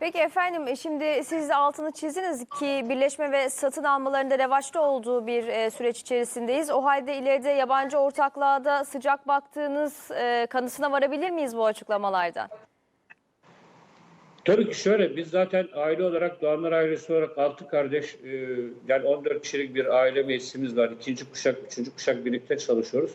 Peki efendim e, şimdi siz altını çizdiniz ki birleşme ve satın almalarında revaçta olduğu bir e, süreç içerisindeyiz. O halde ileride yabancı ortaklığa da sıcak baktığınız e, kanısına varabilir miyiz bu açıklamalardan? Tabii ki şöyle, biz zaten aile olarak, Doğanlar ailesi olarak 6 kardeş, yani 14 kişilik bir aile meclisimiz var. İkinci kuşak, üçüncü kuşak birlikte çalışıyoruz.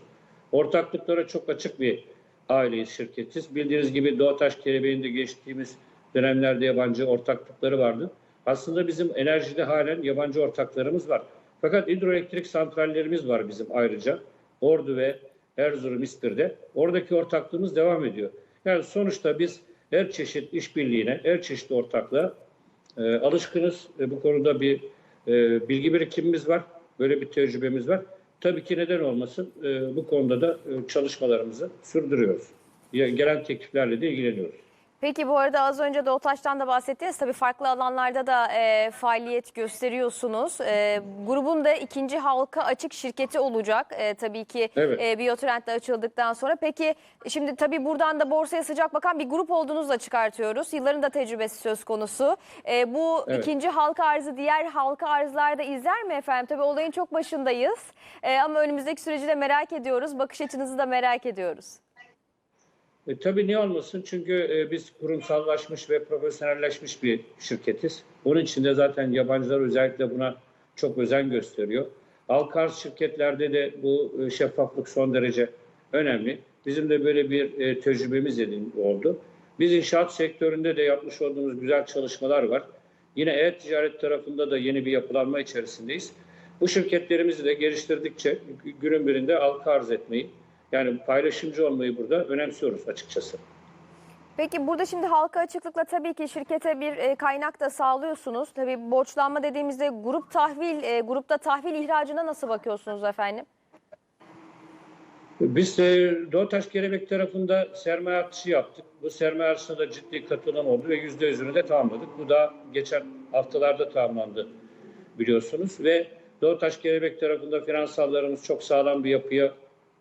Ortaklıklara çok açık bir aileyiz, şirketiz. Bildiğiniz gibi Doğataş Kelebeği'nde geçtiğimiz dönemlerde yabancı ortaklıkları vardı. Aslında bizim enerjide halen yabancı ortaklarımız var. Fakat hidroelektrik santrallerimiz var bizim ayrıca. Ordu ve Erzurum, İspir'de. Oradaki ortaklığımız devam ediyor. Yani sonuçta biz her çeşit işbirliğine, her çeşit ortaklığa e, alışkınız. E, bu konuda bir e, bilgi birikimimiz var. Böyle bir tecrübemiz var. Tabii ki neden olmasın e, bu konuda da e, çalışmalarımızı sürdürüyoruz. Gelen tekliflerle de ilgileniyoruz. Peki bu arada az önce Doğutaş'tan da bahsettiniz. Tabii farklı alanlarda da e, faaliyet gösteriyorsunuz. E, grubun da ikinci halka açık şirketi olacak. E, tabii ki Evet. e, Biotrend'de açıldıktan sonra. Peki şimdi tabii buradan da borsaya sıcak bakan bir grup olduğunuzu da çıkartıyoruz. Yılların da tecrübesi söz konusu. E, bu Evet. ikinci halka arzı diğer halka arzlarda izler mi efendim? Tabii olayın çok başındayız. E, ama önümüzdeki süreci de merak ediyoruz. Bakış açınızı da merak ediyoruz. E, tabii niye olmasın? Çünkü e, biz kurumsallaşmış ve profesyonelleşmiş bir şirketiz. Onun için de zaten yabancılar özellikle buna çok özen gösteriyor. Halka şirketlerde de bu e, şeffaflık son derece önemli. Bizim de böyle bir e, tecrübemiz edin oldu. Biz inşaat sektöründe de yapmış olduğumuz güzel çalışmalar var. Yine e-ticaret tarafında da yeni bir yapılanma içerisindeyiz. Bu şirketlerimizi de geliştirdikçe günün birinde halka arz etmeyi, yani paylaşımcı olmayı burada önemsiyoruz açıkçası. Peki burada şimdi halka açıklıkla tabii ki şirkete bir e, kaynak da sağlıyorsunuz. Tabii borçlanma dediğimizde grup tahvil, e, grupta tahvil ihracına nasıl bakıyorsunuz efendim? Biz e, Doğutaş Kelebek tarafında sermaye artışı yaptık. Bu sermaye artışına da ciddi katılım oldu ve yüzde yüzünü de tamamladık. Bu da geçen haftalarda tamamlandı biliyorsunuz. Ve Doğutaş Kelebek tarafında finansallarımız çok sağlam bir yapıya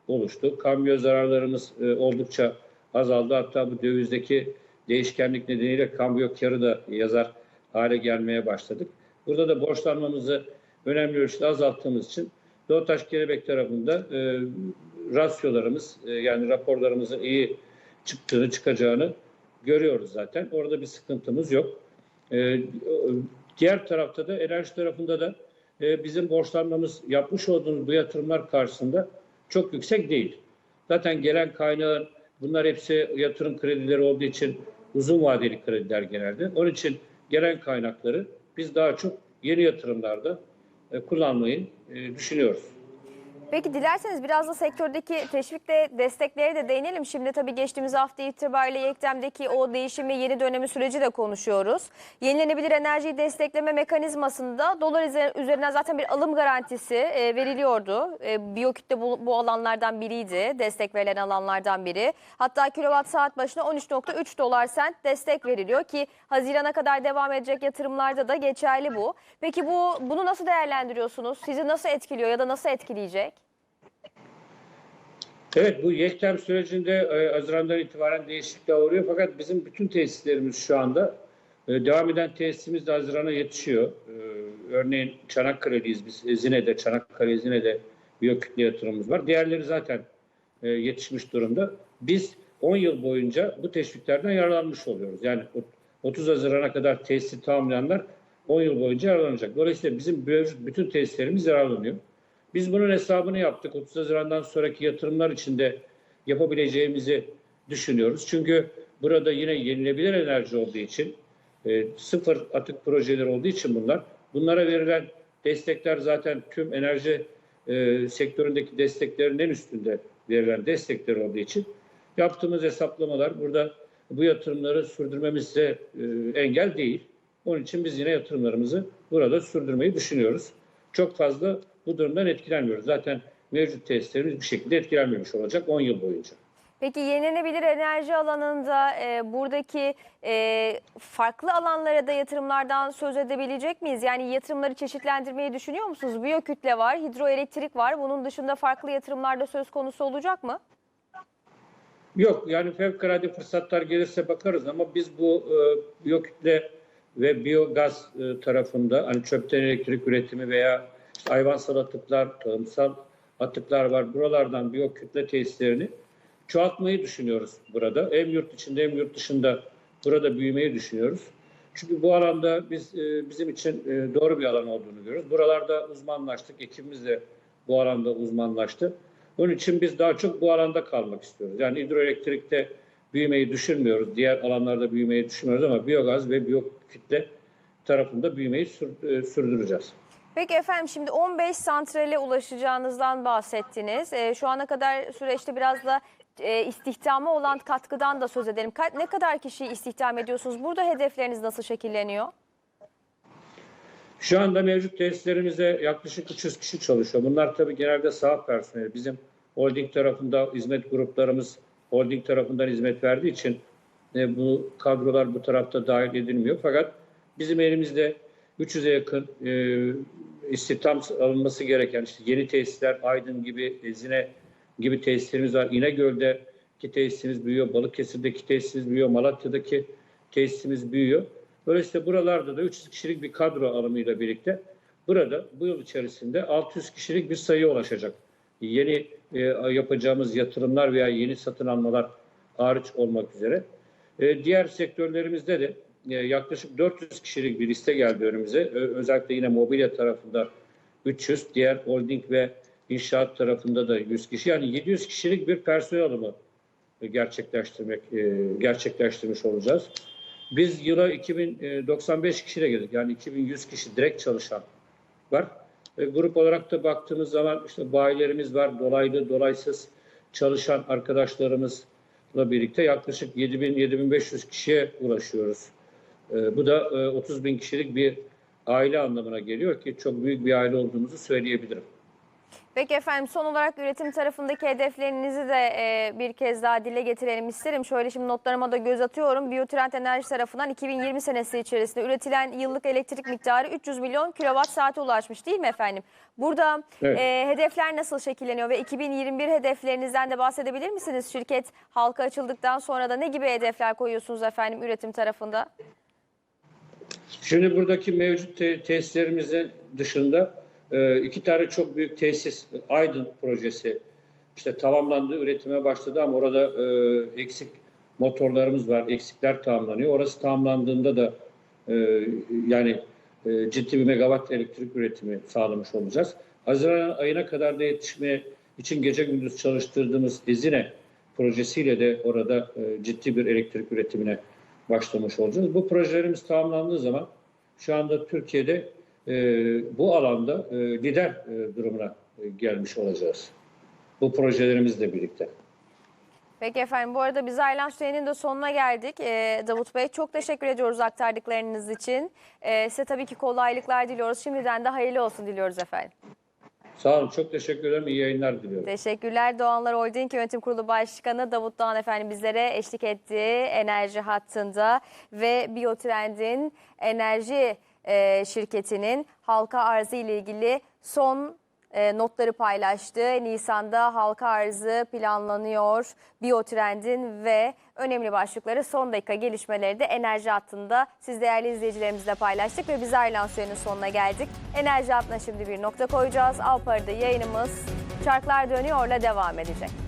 oluştu. Kambiyo zararlarımız e, oldukça azaldı. Hatta bu dövizdeki değişkenlik nedeniyle kambiyo karı da yazar hale gelmeye başladık. Burada da borçlanmamızı önemli ölçüde azalttığımız için Doğutaş Kelebek tarafında e, rasyolarımız e, yani raporlarımızın iyi çıktığını çıkacağını görüyoruz zaten. Orada bir sıkıntımız yok. E, diğer tarafta da enerji tarafında da e, bizim borçlanmamız yapmış olduğumuz bu yatırımlar karşısında çok yüksek değil. Zaten gelen kaynağın bunlar hepsi yatırım kredileri olduğu için uzun vadeli krediler genelde. Onun için gelen kaynakları biz daha çok yeni yatırımlarda e, kullanmayı e, düşünüyoruz. Peki dilerseniz biraz da sektördeki teşvik ve desteklere de değinelim. Şimdi tabii geçtiğimiz hafta itibariyle Yektem'deki o değişimi yeni dönemi süreci de konuşuyoruz. Yenilenebilir enerjiyi destekleme mekanizmasında dolar üzer- üzerinden zaten bir alım garantisi e, veriliyordu. E, Biyoküt de bu, bu alanlardan biriydi. Destek verilen alanlardan biri. Hatta kilowatt saat başına 13.3 dolar sent destek veriliyor ki Haziran'a kadar devam edecek yatırımlarda da geçerli bu. Peki bu bunu nasıl değerlendiriyorsunuz? Sizi nasıl etkiliyor ya da nasıl etkileyecek? Evet bu yektem sürecinde e, Haziran'dan itibaren değişikliğe uğruyor fakat bizim bütün tesislerimiz şu anda e, devam eden tesisimiz de Haziran'a yetişiyor. E, örneğin Çanakkale'liyiz biz. Ezine'de, Çanakkale Ezine'de biyokütle yatırımımız var. Diğerleri zaten e, yetişmiş durumda. Biz 10 yıl boyunca bu teşviklerden yararlanmış oluyoruz. Yani o- 30 Haziran'a kadar tesisi tamamlayanlar 10 yıl boyunca yararlanacak. Dolayısıyla bizim bütün tesislerimiz yararlanıyor. Biz bunun hesabını yaptık. 30 Haziran'dan sonraki yatırımlar için de yapabileceğimizi düşünüyoruz. Çünkü burada yine yenilebilir enerji olduğu için, e, sıfır atık projeler olduğu için bunlar, bunlara verilen destekler zaten tüm enerji e, sektöründeki desteklerin en üstünde verilen destekler olduğu için yaptığımız hesaplamalar burada bu yatırımları sürdürmemize e, engel değil. Onun için biz yine yatırımlarımızı burada sürdürmeyi düşünüyoruz. Çok fazla bu durumdan etkilenmiyoruz. Zaten mevcut testlerimiz bir şekilde etkilenmemiş olacak 10 yıl boyunca. Peki yenilenebilir enerji alanında e, buradaki e, farklı alanlara da yatırımlardan söz edebilecek miyiz? Yani yatırımları çeşitlendirmeyi düşünüyor musunuz? Biyokütle var, hidroelektrik var. Bunun dışında farklı yatırımlar da söz konusu olacak mı? Yok yani fevkalade fırsatlar gelirse bakarız ama biz bu e, biyokütle ve biyogaz e, tarafında hani çöpten elektrik üretimi veya işte hayvansal atıklar, tohumsal atıklar var. Buralardan biyokütle tesislerini çoğaltmayı düşünüyoruz burada. Hem yurt içinde hem yurt dışında burada büyümeyi düşünüyoruz. Çünkü bu alanda biz e, bizim için e, doğru bir alan olduğunu görüyoruz. Buralarda uzmanlaştık. Ekibimiz de bu alanda uzmanlaştı. Onun için biz daha çok bu alanda kalmak istiyoruz. Yani hidroelektrikte büyümeyi düşünmüyoruz. Diğer alanlarda büyümeyi düşünmüyoruz ama biyogaz ve biyokütle tarafında büyümeyi e, sürdüreceğiz. Peki efendim şimdi 15 santrale ulaşacağınızdan bahsettiniz. Ee, şu ana kadar süreçte biraz da e, istihdama olan katkıdan da söz edelim. Ka- ne kadar kişiyi istihdam ediyorsunuz? Burada hedefleriniz nasıl şekilleniyor? Şu anda mevcut tesislerimizde yaklaşık 300 kişi çalışıyor. Bunlar tabii genelde sağ personeli. Bizim holding tarafında hizmet gruplarımız holding tarafından hizmet verdiği için e, bu kadrolar bu tarafta dahil edilmiyor. Fakat bizim elimizde 300'e yakın e, istihdam alınması gereken işte yeni tesisler, Aydın gibi, Ezine gibi tesislerimiz var. İnegöl'deki tesisimiz büyüyor, Balıkesir'deki tesisimiz büyüyor, Malatya'daki tesisimiz büyüyor. Dolayısıyla buralarda da 300 kişilik bir kadro alımıyla birlikte burada bu yıl içerisinde 600 kişilik bir sayıya ulaşacak. Yeni e, yapacağımız yatırımlar veya yeni satın almalar hariç olmak üzere. E, diğer sektörlerimizde de yaklaşık 400 kişilik bir liste geldi önümüze. Özellikle yine mobilya tarafında 300, diğer holding ve inşaat tarafında da 100 kişi. Yani 700 kişilik bir personel alımı e, gerçekleştirmek e, gerçekleştirmiş olacağız. Biz yıla 2095 kişiyle geldik. Yani 2100 kişi direkt çalışan var. E, grup olarak da baktığımız zaman işte bayilerimiz var. Dolaylı, dolaysız çalışan arkadaşlarımızla birlikte yaklaşık 7000-7500 kişiye ulaşıyoruz. E, bu da e, 30 bin kişilik bir aile anlamına geliyor ki çok büyük bir aile olduğumuzu söyleyebilirim. Peki efendim son olarak üretim tarafındaki hedeflerinizi de e, bir kez daha dile getirelim isterim. Şöyle şimdi notlarıma da göz atıyorum. Biyotrend Enerji tarafından 2020 senesi içerisinde üretilen yıllık elektrik miktarı 300 milyon kilowatt saate ulaşmış değil mi efendim? Burada Evet. e, hedefler nasıl şekilleniyor ve 2021 hedeflerinizden de bahsedebilir misiniz? Şirket halka açıldıktan sonra da ne gibi hedefler koyuyorsunuz efendim üretim tarafında? Şimdi buradaki mevcut te- tesislerimizin dışında e, iki tane çok büyük tesis Aydın projesi işte tamamlandı, üretime başladı ama orada e, eksik motorlarımız var, eksikler tamamlanıyor. Orası tamamlandığında da e, yani e, ciddi bir megawatt elektrik üretimi sağlamış olacağız. Haziran ayına kadar da yetişmeye için gece gündüz çalıştırdığımız Ezine projesiyle de orada e, ciddi bir elektrik üretimine başlamış olacağız. Bu projelerimiz tamamlandığı zaman şu anda Türkiye'de e, bu alanda e, lider e, durumuna e, gelmiş olacağız. Bu projelerimizle birlikte. Peki efendim bu arada biz Aylan Sürenin de sonuna geldik. Ee, Davut Bey çok teşekkür ediyoruz aktardıklarınız için. Ee, size tabii ki kolaylıklar diliyoruz. Şimdiden de hayırlı olsun diliyoruz efendim. Sağ olun, çok teşekkür ederim. İyi yayınlar diliyorum. Teşekkürler Doğanlar Holding Yönetim Kurulu Başkanı Davut Doğan efendim bizlere eşlik etti enerji hattında ve Biotrend'in enerji e, şirketinin halka arzı ile ilgili son e, notları paylaştı. Nisan'da halka arzı planlanıyor. Biotrend'in ve önemli başlıkları son dakika gelişmeleri de enerji hattında siz değerli izleyicilerimizle paylaştık ve biz Aylan Süren'in sonuna geldik. Enerji hattına şimdi bir nokta koyacağız. Alpar'da yayınımız Çarklar Dönüyor'la devam edecek.